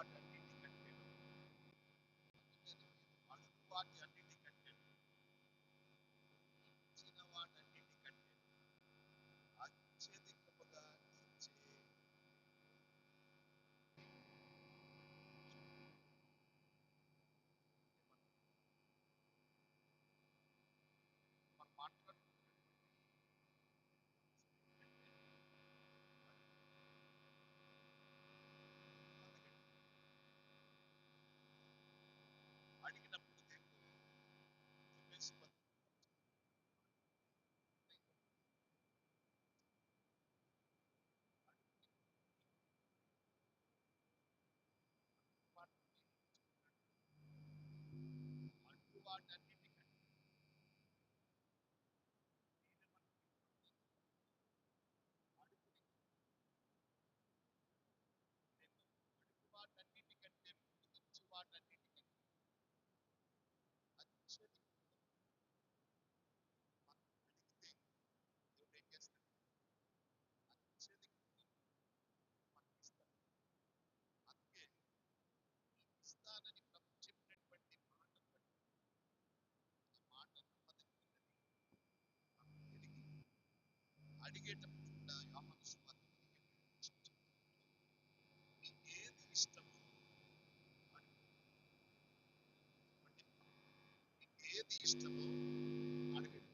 వాటన్నిటికంటే వాటన్నిటికంటే వాటన్నిటికంటే వాటన్నిటికంటే అత్యధికంగా అడిగితే దేవుడు ఏం చేస్తాడు అత్యధికంగా మనకి అందుకే ఇస్తానని ప్రభు చెప్పినటువంటి మాటను బట్టి ఆ మాట నమ్మదగినది మనం ఎరిగి అడిగేటప్పుడు కూడా యోహాను సువార్త ఏది ఇష్టమో ఏది ఇష్టమో అడగండి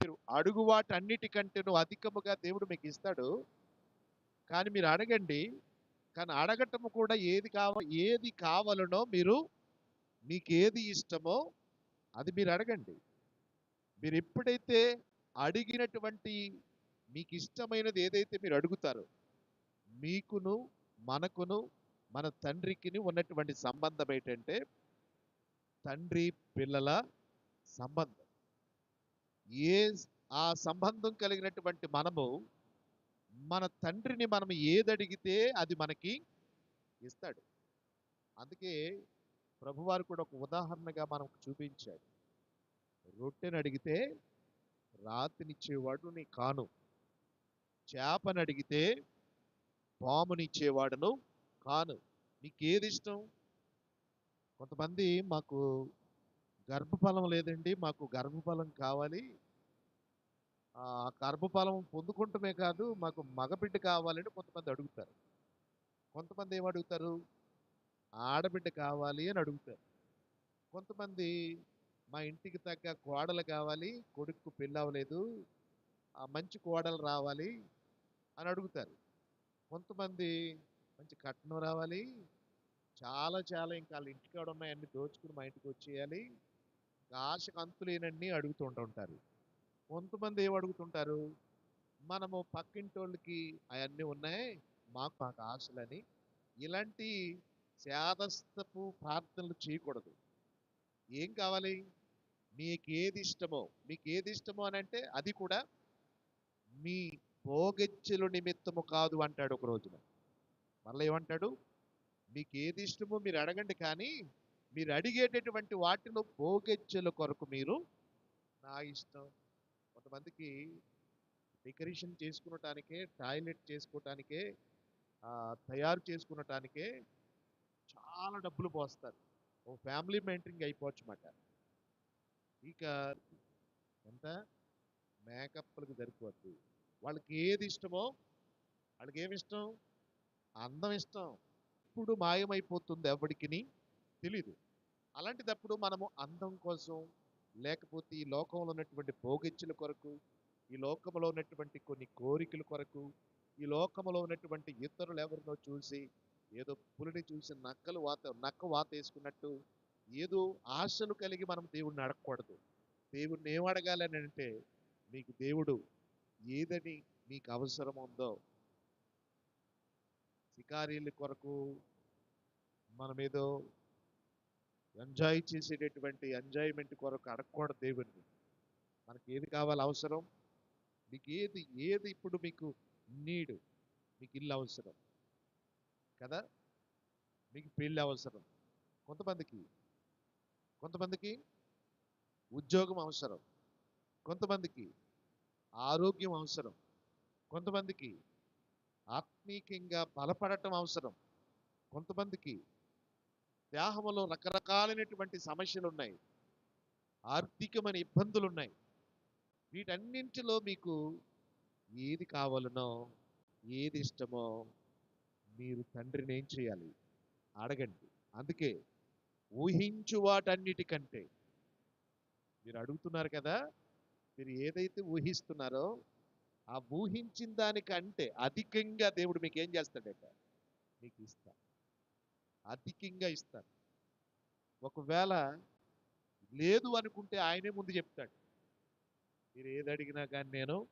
మీరు అడుగు వాటన్నిటికంటేను అధికముగా దేవుడు మీకు ఇస్తాడు. కానీ మీరు అడగండి. కానీ అడగటము కూడా ఏది కావ ఏది కావాలనో మీరు మీకు ఏది ఇష్టమో అది మీరు అడగండి. మీరు ఎప్పుడైతే అడిగినటువంటి మీకు ఇష్టమైనది ఏదైతే మీరు అడుగుతారో మీకును మనకును మన తండ్రికిని ఉన్నటువంటి సంబంధం ఏంటంటే తండ్రి పిల్లల సంబంధం. ఏ ఆ సంబంధం కలిగినటువంటి మనము మన తండ్రిని మనం ఏది అడిగితే అది మనకి ఇస్తాడు. అందుకే ప్రభువారు కూడా ఒక ఉదాహరణగా మనకు చూపించాడు. రొట్టెని అడిగితే రాతినిచ్చేవాడు నీ కాను. చేపని అడిగితే పామునిచ్చేవాడును కాను. నీకేది ఇష్టం కొంతమంది మాకు గర్భఫలం లేదండి మాకు గర్భఫలం కావాలి. ఆ గర్భఫలం పొందుకుంటమే కాదు మాకు మగబిడ్డ కావాలని కొంతమంది అడుగుతారు. కొంతమంది ఏమడుగుతారు? అడుగుతారు ఆడబిడ్డ కావాలి అని అడుగుతారు. కొంతమంది మా ఇంటికి తగ్గ కోడలు కావాలి కొడుకు పెళ్ళి అవ్వలేదు ఆ మంచి కోడలు రావాలి అని అడుగుతారు. కొంతమంది మంచి కట్నం రావాలి చాలా చాలా ఇంకా వాళ్ళ ఇంటికాడ ఉన్నాయన్నీ దోచుకుని మా ఇంటికి వచ్చేయాలి ఆశకు అంతులేనన్నీ అడుగుతూ ఉంటుంటారు కొంతమంది ఏం అడుగుతుంటారు మనము పక్కింటి వాళ్ళకి అవన్నీ ఉన్నాయి మాకు మాకు ఆశలని ఇలాంటి శాదస్తపు ప్రార్థనలు చేయకూడదు. ఏం కావాలి? మీకు ఏది ఇష్టమో మీకు ఏది ఇష్టమో అని అంటే అది కూడా మీ భోగెచ్చలు నిమిత్తము కాదు అంటాడు ఒక రోజున. మళ్ళీ ఏమంటాడు? మీకు ఏది ఇష్టమో మీరు అడగండి కానీ మీరు అడిగేటటువంటి వాటిలో భోగెచ్చల కొరకు మీరు నా ఇష్టం. కొంతమందికి డెకరేషన్ చేసుకునటానికే టాయిలెట్ చేసుకోవటానికే తయారు చేసుకునటానికే చాలా డబ్బులు పోస్తారు. ఓ ఫ్యామిలీ మెయింటరింగ్ అయిపోవచ్చు అన్నమాట ఇక ఎంత? మేకప్లకు సరిపోద్దు. వాళ్ళకి ఏది ఇష్టమో వాళ్ళకి ఏమి ఇష్టం? అందం ఇష్టం. ఇప్పుడు మాయమైపోతుంది ఎవడికి తెలీదు. అలాంటిదప్పుడు మనము అందం కోసం లేకపోతే ఈ లోకంలో ఉన్నటువంటి భోగిచ్చుల కొరకు ఈ లోకంలో ఉన్నటువంటి కొన్ని కోరికల కొరకు ఈ లోకంలో ఉన్నటువంటి ఇతరులు ఎవరినో చూసి ఏదో పులిని చూసి నక్కలు వాత నక్క వాత వేసుకున్నట్టు ఏదో ఆశలు కలిగి మనం దేవుడిని అడగకూడదు. దేవుడిని ఏం అడగాలని అంటే మీకు దేవుడు ఏదని మీకు అవసరం ఉందో శికారీల కొరకు మనమేదో ఎంజాయ్ చేసేటటువంటి ఎంజాయ్మెంట్ కొరకు అడగకూడదు దేవుడిని మనకి ఏది కావాలి అవసరం? మీకు ఏది ఏది ఇప్పుడు మీకు నీడు మీకు ఇల్లు అవసరం. కదా? మీకు పెళ్ళి అవసరం. కొంతమందికి కొంతమందికి ఉద్యోగం అవసరం కొంతమందికి ఆరోగ్యం అవసరం కొంతమందికి ఆత్మీకంగా బలపడటం అవసరం కొంతమందికి దేహంలో రకరకాలైనటువంటి సమస్యలు ఉన్నాయి ఆర్థికమైన ఇబ్బందులు ఉన్నాయి వీటన్నింటిలో మీకు ఏది కావాలనో ఏది ఇష్టమో మీరు తండ్రిని ఏం చేయాలి? అడగండి. అందుకే ఊహించు వాటన్నిటికంటే. మీరు అడుగుతున్నారు కదా మీరు ఏదైతే ఊహిస్తున్నారో ఆ ఊహించిన దానికంటే అధికంగా దేవుడు మీకు ఏం చేస్తాడట? మీకు ఇస్తా. అధికంగా ఇస్తాడు. ఒకవేళ లేదు అనుకుంటే ఆయనే ముందు చెప్తాడు. మీరు ఏది అడిగినా కానీ నేను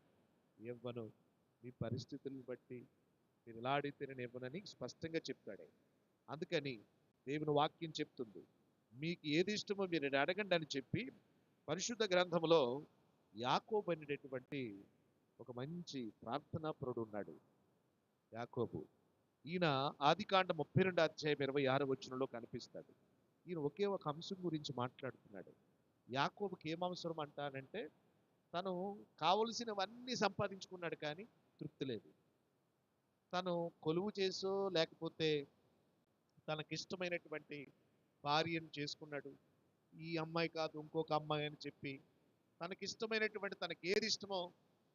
ఇవ్వను. మీ పరిస్థితులను బట్టి మీరు ఇలా అడిగితే నేను ఇవ్వనని స్పష్టంగా చెప్తాడే అందుకని దేవుని వాక్యం చెప్తుంది. మీకు ఏది ఇష్టమో మీరు అడగండి అని చెప్పి పరిశుద్ధ గ్రంథంలో యాకోబు అనేటటువంటి ఒక మంచి ప్రార్థనాపరుడు ఉన్నాడు. యాకోబు. ఈయన ఆదికాండ ముప్పై రెండు అధ్యాయం ఇరవై ఆరు వచ్చినలో కనిపిస్తాడు. ఈయన ఒకే ఒక అంశం గురించి మాట్లాడుతున్నాడు. యాకోబుకి ఏం అవసరం అంటానంటే తను కావలసినవన్నీ సంపాదించుకున్నాడు కానీ తృప్తి లేదు. తను కొలువు చేసో లేకపోతే తనకిష్టమైనటువంటి భార్యను చేసుకున్నాడు. ఈ అమ్మాయి కాదు ఇంకొక అమ్మాయి అని చెప్పి తనకిష్టమైనటువంటి తనకి ఏది ఇష్టమో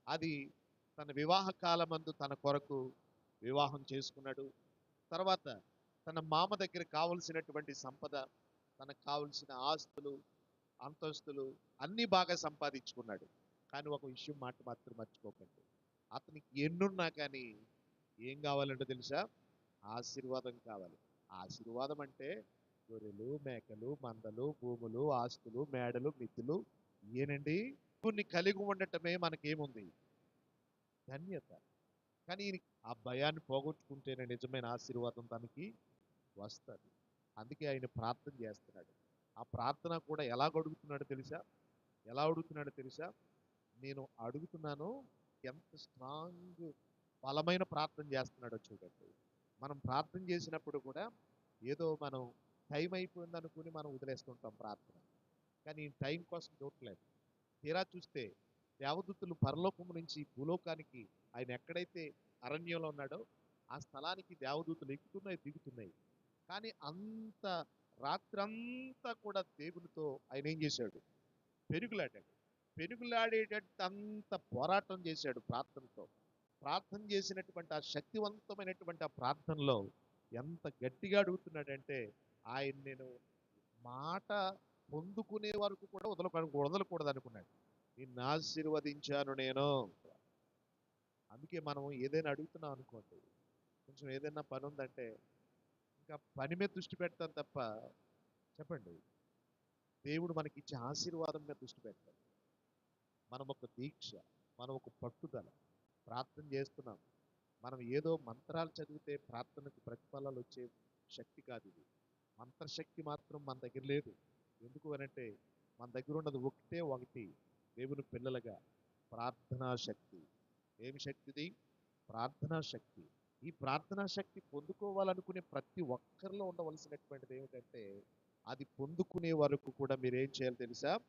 అది తన వివాహ కాలమందు తన కొరకు వివాహం చేసుకున్నాడు. తర్వాత తన మామ దగ్గర కావలసినటువంటి సంపద తనకు కావలసిన ఆస్తులు అంతస్తులు అన్నీ బాగా సంపాదించుకున్నాడు. కానీ ఒక విషయం మాట మాత్రం మర్చిపోకండి. అతనికి ఎన్నున్నా కానీ ఏం కావాలంటే తెలుసా? ఆశీర్వాదం కావాలి. ఆశీర్వాదం అంటే గొర్రెలు మేకలు మందలు భూములు ఆస్తులు మేడలు మిద్దులు ఏనండి కొన్ని కలిగి ఉండటమే మనకేముంది? ధన్యత. కానీ ఆ భయాన్ని పోగొట్టుకుంటేనే నిజమైన ఆశీర్వాదం తనకి వస్తుంది. అందుకే ఆయన ప్రార్థన చేస్తున్నాడు. ఆ ప్రార్థన కూడా ఎలా అడుగుతున్నాడు తెలుసా? ఎలా అడుగుతున్నాడు తెలుసా? నేను అడుగుతున్నాను ఎంత స్ట్రాంగ్ బలమైన ప్రార్థన చేస్తున్నాడో చూడండి. మనం ప్రార్థన చేసినప్పుడు కూడా ఏదో మనం టైం అయిపోయింది అనుకుని మనం వదిలేస్తుంటాం ప్రార్థన. కానీ ఈ టైం కోసం చూడట్లేదు తీరా చూస్తే దేవదూతులు పరలోకము నుంచి భూలోకానికి ఆయన ఎక్కడైతే అరణ్యంలో ఉన్నాడో ఆ స్థలానికి దేవదూతలు ఎక్కుతున్నాయి దిగుతున్నాయి. కానీ అంత రాత్రంతా కూడా దేవునితో ఆయన ఏం చేశాడు? పెరుగులాడాడు పెరుగులాడేటట్టు అంత పోరాటం చేశాడు ప్రార్థనతో. ప్రార్థన చేసినటువంటి ఆ శక్తివంతమైనటువంటి ఆ ప్రార్థనలో ఎంత గట్టిగా అడుగుతున్నాడంటే ఆయన నేను మాట పొందుకునే వరకు కూడా వదలకూడదు వదలకూడదు అనుకున్నాడు నిన్ను ఆశీర్వదించాను నేను. అందుకే మనం ఏదైనా అడుగుతున్నాం అనుకోండి కొంచెం ఏదైనా పని ఉందంటే ఇంకా పని మీద దృష్టి పెడతాను తప్ప చెప్పండి. దేవుడు మనకి ఇచ్చే ఆశీర్వాదం మీద దృష్టి పెడతాడు మనం ఒక దీక్ష మనం ఒక పట్టుదల ప్రార్థన చేస్తున్నాం మనం ఏదో మంత్రాలు చదివితే ప్రార్థనకు ప్రతిఫలాలు వచ్చే శక్తి కాదు ఇది. మంత్రశక్తి మాత్రం మన దగ్గర లేదు. ఎందుకు అనంటే మన దగ్గర ఉన్నది ఒకటే ఒకటి దేవుని పిల్లలుగా ప్రార్థనా శక్తి. ఏమి శక్తిది ప్రార్థనా శక్తి. ఈ ప్రార్థనా శక్తి పొందుకోవాలనుకునే ప్రతి ఒక్కరిలో ఉండవలసినటువంటిది ఏమిటంటే అది పొందుకునే వరకు కూడా మీరు ఏం చేయాలి తెలుసా?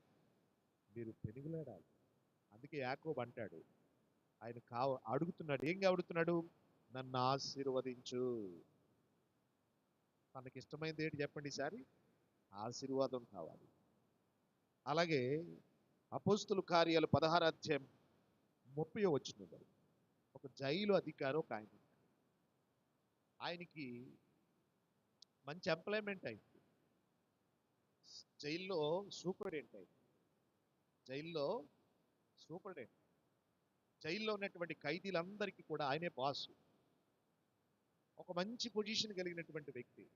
మీరు పెనుగులాడాలి. అందుకే యాకోబ్ అంటాడు ఆయన కావ అడుగుతున్నాడు. ఏం అడుగుతున్నాడు? నన్ను ఆశీర్వదించు. తనకి ఇష్టమైనది ఏంటి చెప్పండి ఈసారి? ఆశీర్వాదం కావాలి. అలాగే అపోస్తుల కార్యాలు పదహారు అధ్యాయం ముప్పై వచ్చిన ఒక జైలు అధికారి ఒక ఆయన ఆయనకి మంచి ఎంప్లాయ్మెంట్ అయింది. జైల్లో సూపరింటెండెంట్. అయింది జైల్లో సూపరింటెండెంట్. జైల్లో ఉన్నటువంటి ఖైదీలందరికీ కూడా ఆయనే బాసు ఒక మంచి పొజిషన్ కలిగినటువంటి వ్యక్తి.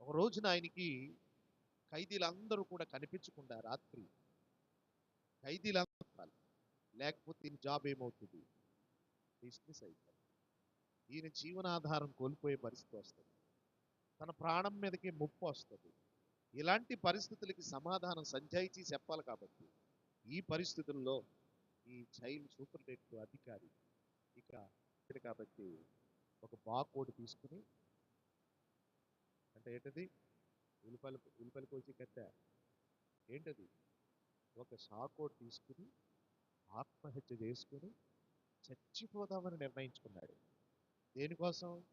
ఒక రోజున ఆయనకి ఖైదీలందరూ కూడా కనిపించకుండా రాత్రి ఖైదీలందరూ లేకపోతే ఈయన జాబ్ ఏమవుతుంది? బిజినెస్ అయిపోతుంది. ఈయన జీవనాధారం కోల్పోయే పరిస్థితి వస్తుంది. తన ప్రాణం మీదకి ముప్పు వస్తుంది. ఇలాంటి పరిస్థితులకి సమాధానం సంజాయిచి చెప్పాలి కాబట్టి ఈ పరిస్థితుల్లో ఈ చైల్డ్ సూపరింటెండెంట్ అధికారి. ఇక కాబట్టి ఒక బాకోడ్ తీసుకుని అంటే ఏంటది? ఉల్లిపాయలు ఉల్లిపాయలు కోసి కట్ట. ఏంటది? ఒక సాకోడ్ తీసుకుని ఆత్మహత్య చేసుకుని చచ్చిపోదామని నిర్ణయించుకున్నాడు. దేనికోసం?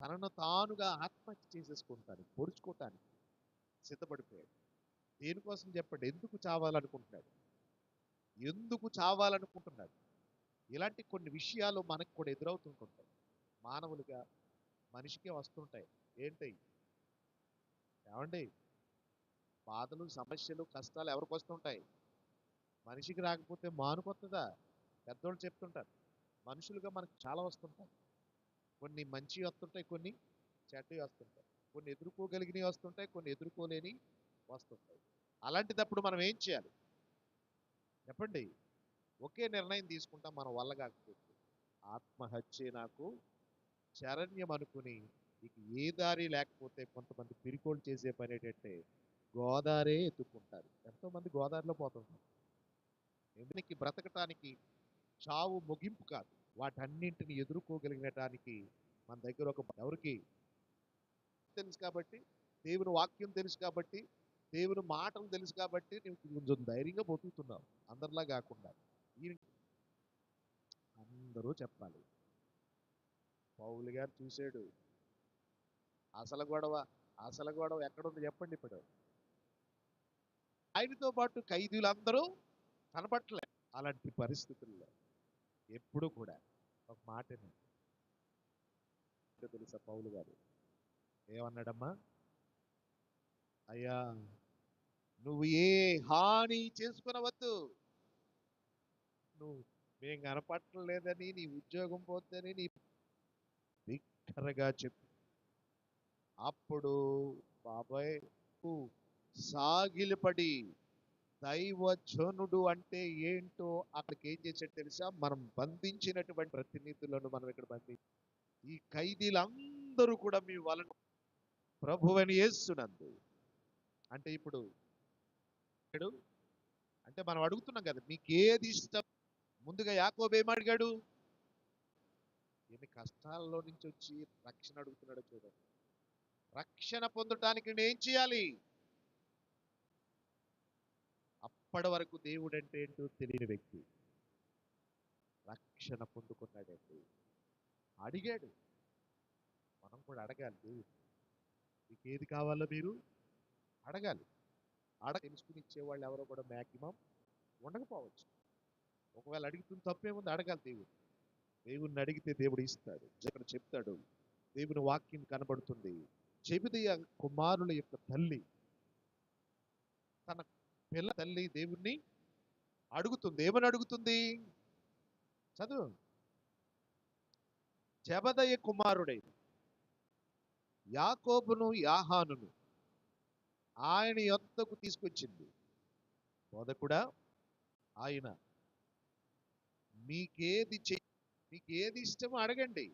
తనను తానుగా ఆత్మహత్య చేసేసుకుంటానికి పొడుచుకోవటానికి సిద్ధపడిపోయాడు. దేనికోసం చెప్పండి? ఎందుకు చావాలనుకుంటున్నాడు? ఎందుకు చావాలనుకుంటున్నాడు? ఇలాంటి కొన్ని విషయాలు మనకు కూడా ఎదురవుతుంటుంటాయి. మానవులుగా మనిషికే వస్తుంటాయి. ఏంటి? ఏమండి? బాధలు సమస్యలు కష్టాలు ఎవరికి వస్తుంటాయి? మనిషికి రాకపోతే మానుకొస్తుందా పెద్దోళ్ళు చెప్తుంటారు. మనుషులుగా మనకు చాలా వస్తుంటాయి. కొన్ని మంచి వస్తుంటాయి కొన్ని చెడ్డవి వస్తుంటాయి. కొన్ని ఎదుర్కోగలిగినవి వస్తుంటాయి కొన్ని ఎదుర్కోలేని వస్తుంటాయి. అలాంటిదప్పుడు మనం ఏం చేయాలి? చెప్పండి. ఒకే నిర్ణయం తీసుకుంటాం మనం వల్ల కాకపోతే. ఆత్మహత్య నాకు. శరణ్యం అనుకుని ఇక ఏ దారి లేకపోతే కొంతమంది పిరికోళ్ళు చేసే పని ఏంటంటే గోదావరే ఎత్తుక్కుంటారు ఎంతోమంది గోదావరిలో పోతుంటారు ఎందుకు బ్రతకటానికి చావు ముగింపు కాదు. వాటన్నింటిని ఎదుర్కోగలిగినటానికి మన దగ్గర ఒక ఎవరికి? తెలుసు కాబట్టి దేవుని వాక్యం తెలుసు కాబట్టి దేవుని మాటలు తెలుసు కాబట్టి నువ్వు కొంచెం ధైర్యంగా బతుకుతున్నావు. అందరిలా కాకుండా. అందరూ చెప్పాలి. పౌలు గారు చూశాడు. అసలు గొడవ అసలు గొడవ ఎక్కడుంది చెప్పండి ఇప్పుడు. ఆయనతో పాటు ఖైదీలందరూ కనపట్టలే అలాంటి పరిస్థితుల్లో. ఎప్పుడు కూడా ఒక మాటని తెలుసా పౌలు గారు? ఏమన్నాడమ్మా? అయ్యా నువ్వు ఏ హాని చేసుకునవద్దు. నువ్వు మేం కనపట్టలేదని నీ ఉద్యోగం పోద్దని నీ బిక్కరగా చెప్పు. అప్పుడు బాబాయ్ సాగిలిపడి దైవజనుడు అంటే ఏంటో అక్కడికి ఏం చేశాడు తెలుసా? మనం బంధించినటువంటి ప్రతినిధులను మనం ఇక్కడ బంధించి ఈ ఖైదీలందరూ కూడా మీ వలన ప్రభువని వేస్తున్నందు అంటే ఇప్పుడు అడిగాడు. అంటే మనం అడుగుతున్నాం కదా మీకు ఏది ఇష్టం? ముందుగా యాకోబు ఏం అడిగాడు? ఎన్ని కష్టాల్లో నుంచి వచ్చి రక్షణ అడుగుతున్నాడో చూడండి. రక్షణ పొందటానికి నేను ఏం చేయాలి? అప్పటి వరకు దేవుడు అంటే ఏంటో తెలియని వ్యక్తి. రక్షణ పొందుకున్నాడండి. అడిగాడు. మనం కూడా అడగాలి. దేవుడు మీకు ఏది కావాలో మీరు అడగాలి. అడ తెలుసుకుని ఇచ్చేవాళ్ళు ఎవరో కూడా మ్యాక్సిమం ఉండకపోవచ్చు. ఒకవేళ అడిగితే తప్పేముంది అడగాలి దేవుడు. దేవుణ్ణి అడిగితే దేవుడు ఇస్తాడు. ఇక్కడ చెప్తాడు. దేవుని వాక్యం కనబడుతుంది. చెబిదయ కుమారుల యొక్క తల్లి తన పిల్ల తల్లి దేవుణ్ణి అడుగుతుంది. ఏమని అడుగుతుంది? చదువు. జబదయ కుమారుడై. యాకోబును యాహానును ఆయన యొద్దకు తీసుకొచ్చింది. బోధకుడా ఆయన మీకేది చెయ్యి మీకేది ఇష్టమో అడగండి.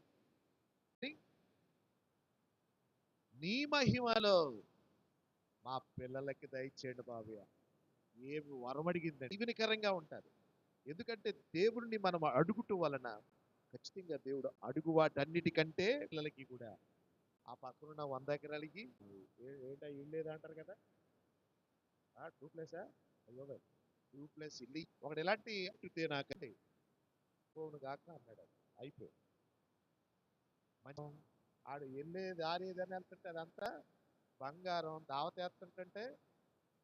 నీ మహిమలో మా పిల్లలకి దయచేయండి బాబయ్య. ఏమి వరం అడిగిందండి. వినికరంగా ఉంటారు. ఎందుకంటే దేవుడిని మనం అడుగుట వలన ఖచ్చితంగా దేవుడు అడుగు వాటన్నిటికంటే పిల్లలకి కూడా ఆ పక్కనున్న వంద ఎకరాలకి ఏంటా ఇల్లు ఏదో అంటారు కదా? టూ ప్లస్ అయ్యో టూ ప్లస్ ఇల్లు. ఒకటి ఎలాంటి అడిగితే నాకంటే ఫోన్ కాక అన్నాడు అయిపోయి మంచి ఆడు వెళ్ళే దారి ఏదని వెళ్తుంటే అదంతా బంగారం దావత వేస్తుంటే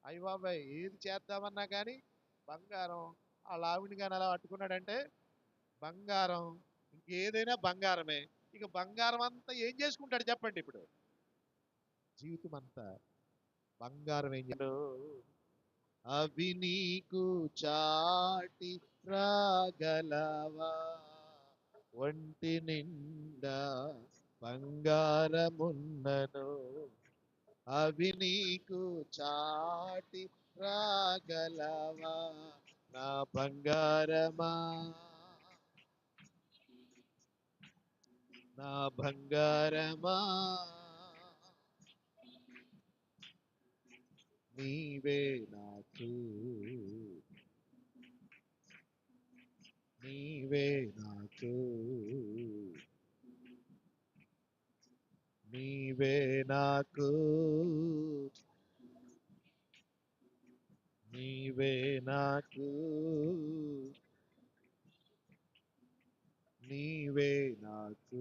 అయ్య బాబాయ్ ఏది చేద్దామన్నా కానీ బంగారం ఆ లావిని కానీ అలా పట్టుకున్నాడంటే బంగారం ఇంకేదైనా బంగారమే. ఇక బంగారం అంతా ఏం చేసుకుంటాడు చెప్పండి ఇప్పుడు? జీవితం అంతా బంగారం ఏం అవి నీకు చాటి రాగలవా? ఒంటి నిండా బంగారమున్నను. అవి నీకు చాటి రాగలవా? నా బంగారమా? నా బంగారమా నీవే నాకు నీవే నాకు నీవే నాకు నీవే నాకు నీవే నాకు.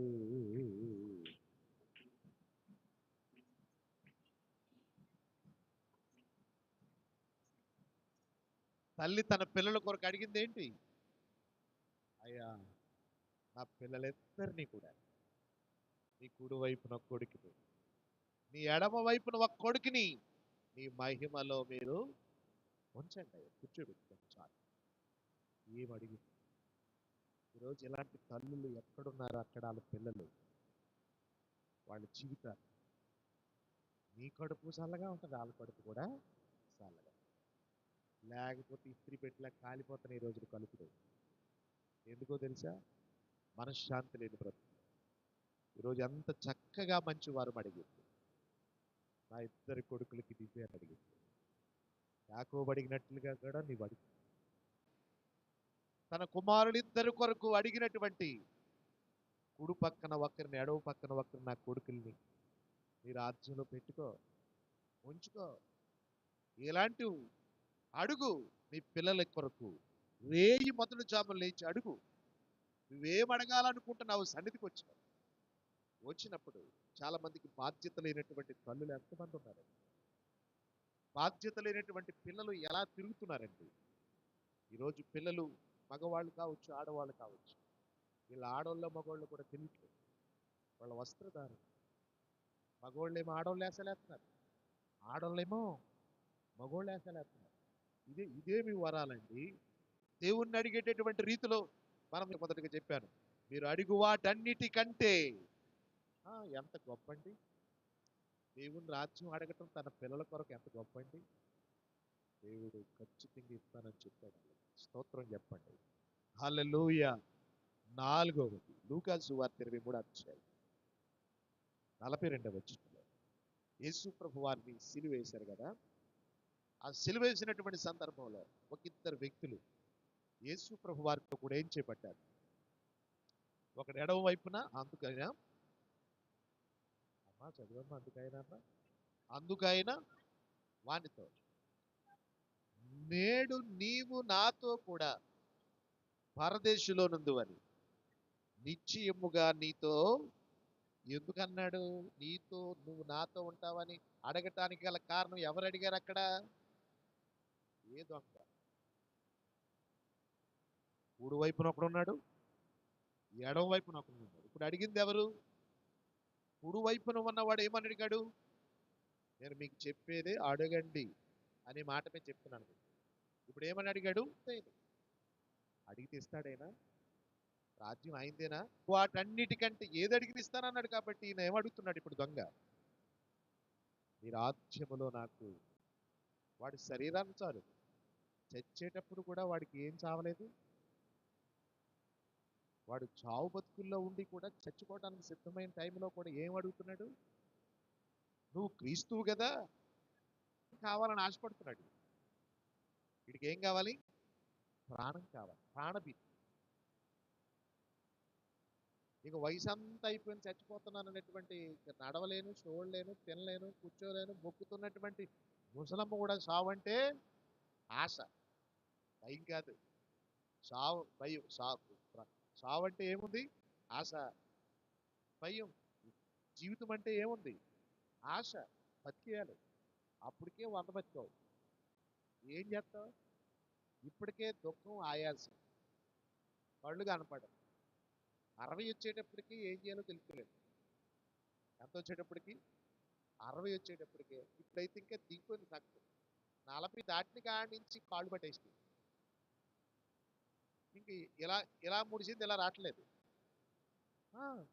తల్లి తన పిల్లల కొరకు అడిగింది ఏంటి అయ్యా నా పిల్లలిద్దరినీ కూడా. నీ కుడి వైపున కొడుకుని. నీ ఎడమ వైపున ఒక కొడుకుని. నీ మహిమలో మీరు ఉంచండి కూర్చోబెట్టుకోండి చాలు. ఏం ఈరోజు ఇలాంటి తల్లులు ఎక్కడున్నారో అక్కడ వాళ్ళ పిల్లలు? వాళ్ళ జీవితాలు? నీ కడుపు చల్లగా ఉంటుంది వాళ్ళ కడుపు కూడా చల్లగా. లేకపోతే ఇస్త్రీ పెట్టిలా కాలిపోతున్నాయి ఈ రోజులు కలుపుడు. ఎందుకో తెలుసా? మనశ్శాంతి లేని బ్రతుకు. ఈరోజు ఎంత చక్కగా మంచి వారు అడిగింది నా ఇద్దరి కొడుకులకి దివ్య అని అడిగింది యాకోబడిగినట్లుగా కూడా నీవు అడిగి తన కుమారులిద్దరి కొరకు అడిగినటువంటి కుడు పక్కన ఒకరిని ఎడవ పక్కన ఒకరిని నా కొడుకుల్ని నీ రాజ్యంలో పెట్టుకో ఉంచుకో. ఇలాంటి అడుగు నీ పిల్లల కొరకు. రేయి మొదలు జాములు లేచి అడుగు. నువ్వేం అడగాలనుకుంటున్నావు సన్నిధికి వచ్చినావు. వచ్చినప్పుడు చాలా మందికి బాధ్యత లేనటువంటి తల్లులు ఎంతమంది ఉన్నారు? బాధ్యత లేనటువంటి పిల్లలు ఎలా తిరుగుతున్నారండి? ఈరోజు పిల్లలు మగవాళ్ళు కావచ్చు ఆడవాళ్ళు కావచ్చు. వీళ్ళ ఆడవాళ్ళ మగవాళ్ళు కూడా తినట్లేదు. వాళ్ళ వస్త్రధారణ. మగవాళ్ళేమో ఆడవాళ్ళు వేసలేస్తున్నారు. ఆడవాళ్ళేమో మగవాళ్ళు వేసలేస్తున్నారు. ఇదే ఇదేమి వరాలండి. దేవుణ్ణి అడిగేటటువంటి రీతిలో మనం మొదటిగా చెప్పాను. మీరు అడుగు వాటన్నిటికంటే ఎంత గొప్ప అండి దేవుని రాజ్యం అడగటం తన పిల్లల కొరకు ఎంత గొప్ప అండి దేవుడు ఖచ్చితంగా ఇస్తానని చెప్పాడు. స్తోత్రం చెప్పండి. హల్లెలూయ. నాలుగవది. లూకాసు వార్త ఇరవై మూడు అధ్యాయం. నలభై రెండవ వచ్చినలో యేసు ప్రభు వారిని సిలువేశారు కదా. ఆ సిలువేసినటువంటి సందర్భంలో ఒక ఇద్దరు వ్యక్తులు యేసు ప్రభు వారితో కూడా ఏం చేపట్టారు? ఒకడు ఎడవ వైపున అందుకైనా అమ్మా చదివమ్మా అందుకైనా అమ్మా? అందుకైనా వానితో నేడు నీవు నాతో కూడా పరదేశులో నుందువని నిశ్చయముగా నీతో ఎందుకన్నాడు? నీతో నువ్వు నాతో ఉంటావని అడగటానికి గల కారణం ఎవరు అడిగారు అక్కడ? ఏ దొంగ? కూడు వైపున ఒకడున్నాడు ఎడవ వైపున ఒకడున్నాడు ఇప్పుడు అడిగింది ఎవరు? కుడి వైపున ఉన్నవాడు ఏమని అడిగాడు? నేను మీకు చెప్పేదే అడగండి అనే మాట మీద చెప్తున్నాను. ఇప్పుడు ఏమని అడిగాడు? అడిగితే ఇస్తాడేనా? రాజ్యం అయిందేనా? వాటన్నిటికంటే ఏది అడిగితే ఇస్తానన్నాడు కాబట్టి ఈయన ఏమడుగుతున్నాడు ఇప్పుడు దొంగ? ఈ రాజ్యములో నాకు వాడి శరీరాన్ని చాలు. చచ్చేటప్పుడు కూడా వాడికి ఏం చావలేదు. వాడు చావు బతుకుల్లో ఉండి కూడా చచ్చిపోవడానికి సిద్ధమైన టైంలో కూడా ఏం అడుగుతున్నాడు? నువ్వు క్రీస్తువు కదా? కావాలని ఆశపడుతున్నాడు. వీడికి ఏం కావాలి? ప్రాణం కావాలి. ప్రాణభీతి. ఇక వయసు అంతా అయిపోయింది చచ్చిపోతున్నాను అనేటువంటి ఇక నడవలేను చూడలేను తినలేను కూర్చోలేను మొక్కుతున్నటువంటి ముసలమ్మ కూడా సావు అంటే ఆశ. భయం కాదు. సావు భయం సావు సావు అంటే ఏముంది? ఆశ. భయం. జీవితం అంటే ఏముంది? ఆశ. బతికేయాలి. అప్పటికే వంద బతికావు. ఏం చేస్తావు? ఇప్పటికే దుఃఖం ఆయాల్సి కళ్ళు కనపడవు. అరవై వచ్చేటప్పటికి ఏం చేయాలో తెలుసుకోలేదు ఎంత వచ్చేటప్పటికి? అరవై వచ్చేటప్పటికే. ఇప్పుడైతే ఇంకా దిగిపోయింది తక్కువ. నలభై దాటిని కాడి నుంచి కాళ్ళు పట్టేసింది ఇంక ఇలా ఇలా ముడిసింది ఇలా రావట్లేదు. ఆ,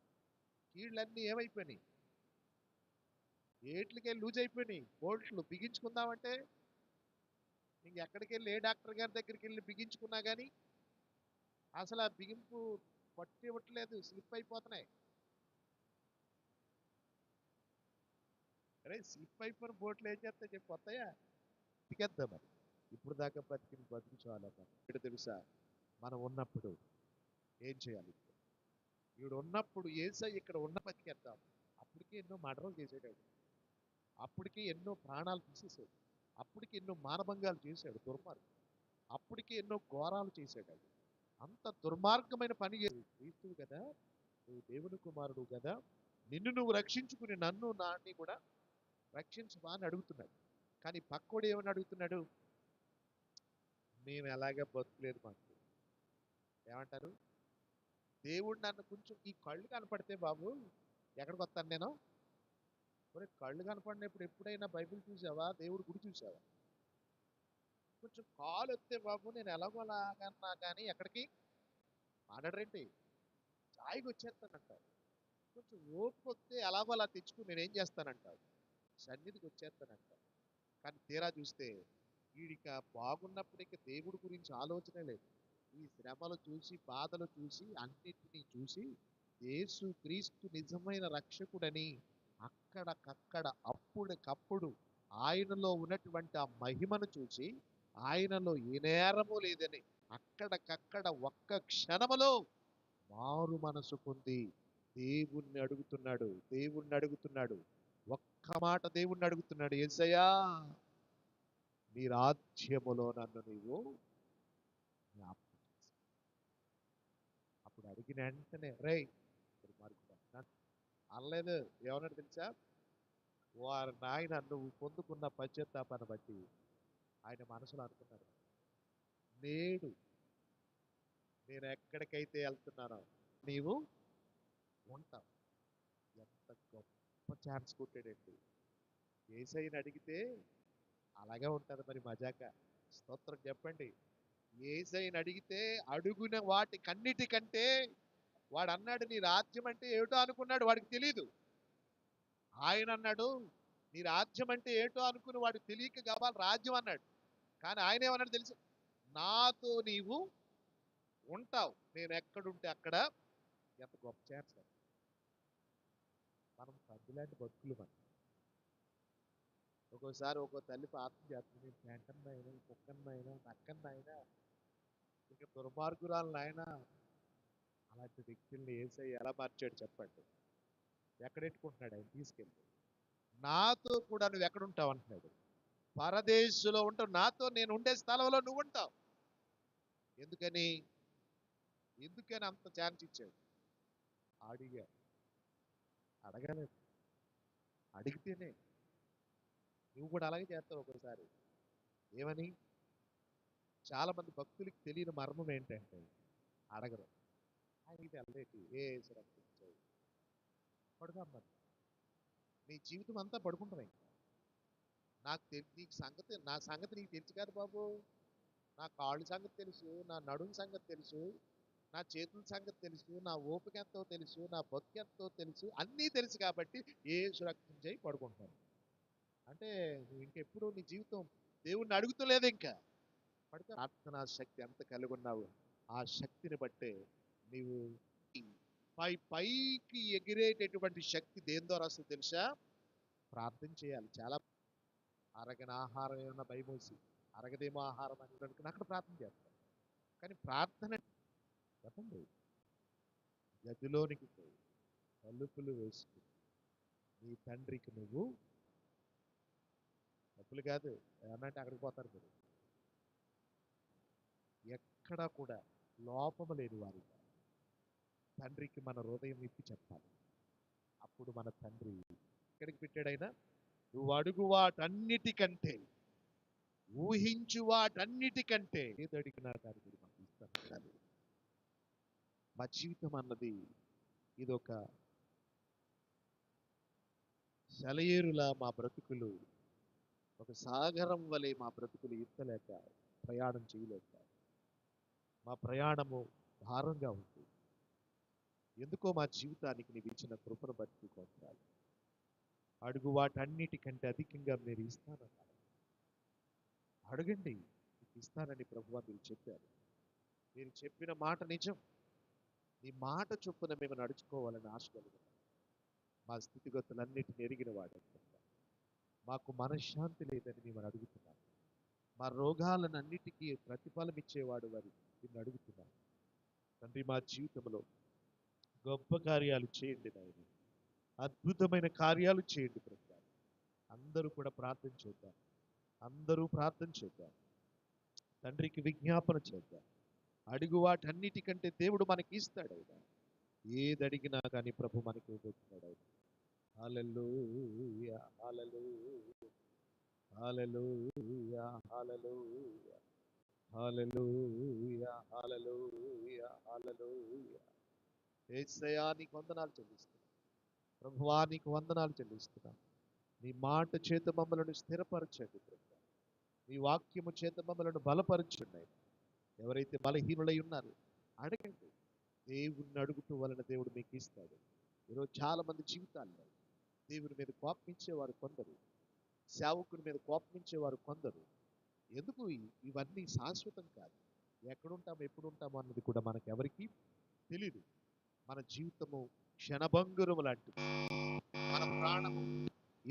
కీళ్ళన్నీ ఏమైపోయినాయి? ఏట్లకే లూజ్ అయిపోయినాయి. బోల్ట్లు బిగించుకుందామంటే నీకు ఎక్కడికి వెళ్ళి ఏ డాక్టర్ గారి దగ్గరికి వెళ్ళి బిగించుకున్నా కానీ అసలు ఆ బిగింపు పట్టి ఇవ్వట్లేదు స్లిప్ అయిపోతున్నాయి. అరే స్లిప్ అయిపోయిన బోట్లు ఏం చేస్తా చెప్పి వస్తాయా? బతికేద్దాం మరి. ఇప్పుడు దాకా బతికిన బతికి చాలా ఇక్కడ తెలుసా? మనం ఉన్నప్పుడు ఏం చేయాలి వీడు ఉన్నప్పుడు ఏసై ఇక్కడ ఉన్న బతికేద్దాం. అప్పటికే ఎన్నో మర్డర్లు చేసేటాడు. అప్పటికే ఎన్నో ప్రాణాలు తీసేసాడు అప్పటికి ఎన్నో మానభంగాలు చేశాడు దుర్మార్గం అప్పటికి ఎన్నో ఘోరాలు చేశాడు అది అంత దుర్మార్గమైన పని క్రీస్తువు కదా నువ్వు దేవుని కుమారుడు కదా నిన్ను నువ్వు రక్షించుకుని నన్ను నాన్ని కూడా రక్షించవా అని అడుగుతున్నాడు. కానీ పక్కోడు ఏమని అడుగుతున్నాడు? మేము ఎలాగే బతుకులేదు మాకు. ఏమంటారు? దేవుడు నన్ను కొంచెం ఈ కళ్ళు కనపడితే బాబు ఎక్కడికి వస్తాను నేను? మరి కళ్ళు కనపడినప్పుడు ఎప్పుడైనా బైబిల్ చూసావా? దేవుడు గుడి చూసావా? కొంచెం కాలు వస్తే బాబు నేను ఎలాగో అలాగన్నా కానీ ఎక్కడికి? మాట్లాడరేంటి? ఛాయికి వచ్చేస్తానంటాడు కొంచెం ఓపిక వస్తే ఎలాగో అలా తెచ్చుకుని నేను ఏం సన్నిధికి వచ్చేస్తానంటాడు కానీ తీరా చూస్తే వీడిక బాగున్నప్పుడు దేవుడి గురించి ఆలోచనే లేదు. ఈ శ్రమలు చూసి బాధలు చూసి అన్నిటినీ చూసి యేసు క్రీస్తు నిజమైన రక్షకుడని అక్కడకక్కడ అప్పుడకప్పుడు ఆయనలో ఉన్నటువంటి ఆ మహిమను చూసి ఆయనలో ఏ నేరము లేదని అక్కడకక్కడ ఒక్క క్షణములో మారు మనసు పొంది దేవుణ్ణి అడుగుతున్నాడు దేవుణ్ణి అడుగుతున్నాడు. ఒక్క మాట దేవుణ్ణి అడుగుతున్నాడు ఏసయ్యా నీ రాజ్యములో నన్ను నీవు జ్ఞాపకం అప్పుడు అడిగిన వెంటనే రే అనలేదు. ఏమన్నాడు తెలుసా వారి నాయన నువ్వు పొందుకున్న పశ్చాత్తాపాన్ని బట్టి ఆయన మనసులో అనుకున్నాడు. నేడు నేను ఎక్కడికైతే వెళ్తున్నానో నీవు ఉంటావు. ఎంత గొప్ప ఛాన్స్ కొట్టాడండి. ఏసైని అడిగితే అలాగే ఉంటుంది మరి మజాక. స్తోత్రం చెప్పండి. ఏసైని అడిగితే అడుగున వాటి కన్నిటికంటే వాడు అన్నాడు నీ రాజ్యం అంటే ఏటో అనుకున్నాడు వాడికి తెలీదు. ఆయన అన్నాడు నీ రాజ్యం అంటే ఏటో అనుకుని వాడు తెలియక కావాలి రాజ్యం అన్నాడు. కానీ ఆయన ఏమన్నాడు తెలుసు? నాతో నీవు ఉంటావు. నేను ఎక్కడుంటే అక్కడ ఎంత గొప్ప చేస్తాను మనం తల్లిలాంటి బతుకులు మనం. ఒక్కోసారి ఒక్కో తల్లి పాపం చేస్తుంది నేను పెంటన్నైనా కుక్కన్నైనా నక్కన్నైనా ఇంకా దుర్మార్గురాలను అలాంటి వ్యక్తుల్ని ఏసై ఎలా మార్చాడు చెప్పండి? ఎక్కడెట్టుకుంటున్నాడు ఆయన? తీసుకెళ్ళి. నాతో కూడా నువ్వు ఎక్కడుంటావు అంటున్నాడు. పరదేశంలో ఉంటావు. నాతో నేను ఉండే స్థలంలో నువ్వు ఉంటావు. ఎందుకని? ఎందుకని అంత ఛాన్స్ ఇచ్చాడు అడిగా అడగలేదు. అడిగితేనే. నువ్వు కూడా అలాగే చేస్తావు ఒకసారి. ఏమని? చాలామంది భక్తులకి తెలియని మర్మం ఏంటంటే అడగరు. ఇది తెల్లటి ఏ రక్షించావు పడుకోం మరి. నీ జీవితం అంతా పడుకుంటున్నాయి నాకు తెలి నీకు సంగతి నా సంగతి నీకు తెలుసు కాదు బాబు. నా కాళ్ళు సంగతి తెలుసు నా నడుము సంగతి తెలుసు నా చేతుల సంగతి తెలుసు నా ఓపిక ఎంతో తెలుసు నా బతుకు ఎంతో తెలుసు అన్నీ తెలుసు కాబట్టి ఏ సురక్షించాయి పడుకుంటాను. అంటే నువ్వు ఇంకెప్పుడు నీ జీవితం దేవుణ్ణి అడుగుతలేదు ఇంకా. పడుకో. ప్రార్థనా శక్తి ఎంత కలిగి ఉన్నావు? ఆ శక్తిని బట్టే నీవు పై పైకి ఎగిరేటటువంటి శక్తి దేని ద్వారా వస్తుంది తెలుసా? ప్రార్థన చేయాలి. చాలా అరగని ఆహారం ఏమన్నా భయమోసి అరగదేమో ఆహారం అని అనుకుని అక్కడ ప్రార్థన చేస్తాను కానీ ప్రార్థన చెప్పండి. గదిలోనికి పోయి తలుపులు వేసుకుని నీ తండ్రికి నువ్వు తప్పులు కాదు ఏమంటే అక్కడికి పోతారు మీరు. ఎక్కడ కూడా లోపము లేని వారిగా తండ్రికి మన హృదయం ఇప్పి చెప్పాలి. అప్పుడు మన తండ్రి ఎక్కడికి పెట్టాడైనా నువ్వు అడుగు వాటన్నిటికంటే ఊహించు వాటన్నిటికంటే ఏది అడిగినా దాని గురించి మనకి ఇస్తాను. మా జీవితం అన్నది ఇదొక సెలయేరులా మా బ్రతుకులు ఒక సాగరం వలె మా బ్రతుకులు ఈత్తలేక ప్రయాణం చేయలేక మా ప్రయాణము భారంగా ఉంది. ఎందుకో మా జీవితానికి నీవు ఇచ్చిన కృపను బట్టి కొంటాలి అడుగు వాటన్నిటికంటే అధికంగా మీరు ఇస్తానన్నారు. అడగండి మీకు ఇస్తానని ప్రభువా మీరు చెప్పారు. మీరు చెప్పిన మాట నిజం. నీ మాట చొప్పున మేము నడుచుకోవాలని ఆశ కలుగుతాం మా స్థితిగతులన్నిటిని ఎరిగిన వాడు మాకు మనశ్శాంతి లేదని మేము అడుగుతున్నాం. మా రోగాలన్నిటికీ ప్రతిఫలం ఇచ్చేవాడు వారి నిన్ను అడుగుతున్నాం. తండ్రి మా జీవితంలో గొప్ప కార్యాలు చేయండి నాయన. అద్భుతమైన కార్యాలు చేయండి ప్రభు అందరూ కూడా ప్రార్థన చేద్దాం. అందరూ ప్రార్థన చేద్దాం. తండ్రికి విజ్ఞాపన చేద్దాం. అడుగు వాటన్నిటికంటే దేవుడు మనకి ఇస్తాడు ఆయన ఏది అడిగినా కానీ ప్రభు మనకి ఇవ్వబోతున్నాడు ఆయన హాలలో హాలలో హాలలో హాలలో హాలలో హాలలోయ హల్లెలూయా. ఏసయా నీకు వందనాలు చెల్లిస్తున్నాను ప్రభువా నీకు వందనాలు చెల్లిస్తున్నాను నీ మాట చేత మమ్మలను స్థిరపరచండి ప్రభు నీ వాక్యము చేత మమ్మలను బలపరచుండి ఎవరైతే బలహీనులై ఉన్నారో అడగండి. దేవుణ్ణి అడుగుతూ వలన దేవుడు మీకు ఇస్తాడు. ఈరోజు చాలామంది జీవితాల్లో దేవుని మీద కోపించేవారు కొందరు సేవకుని మీద కోపించేవారు కొందరు. ఎందుకు ఇవన్నీ శాశ్వతం కాదు. ఎక్కడుంటాము ఎప్పుడు ఉంటాము అన్నది కూడా మనకు ఎవరికి తెలియదు మన జీవితము క్షణభంగురము లాంటిది. మన ప్రాణము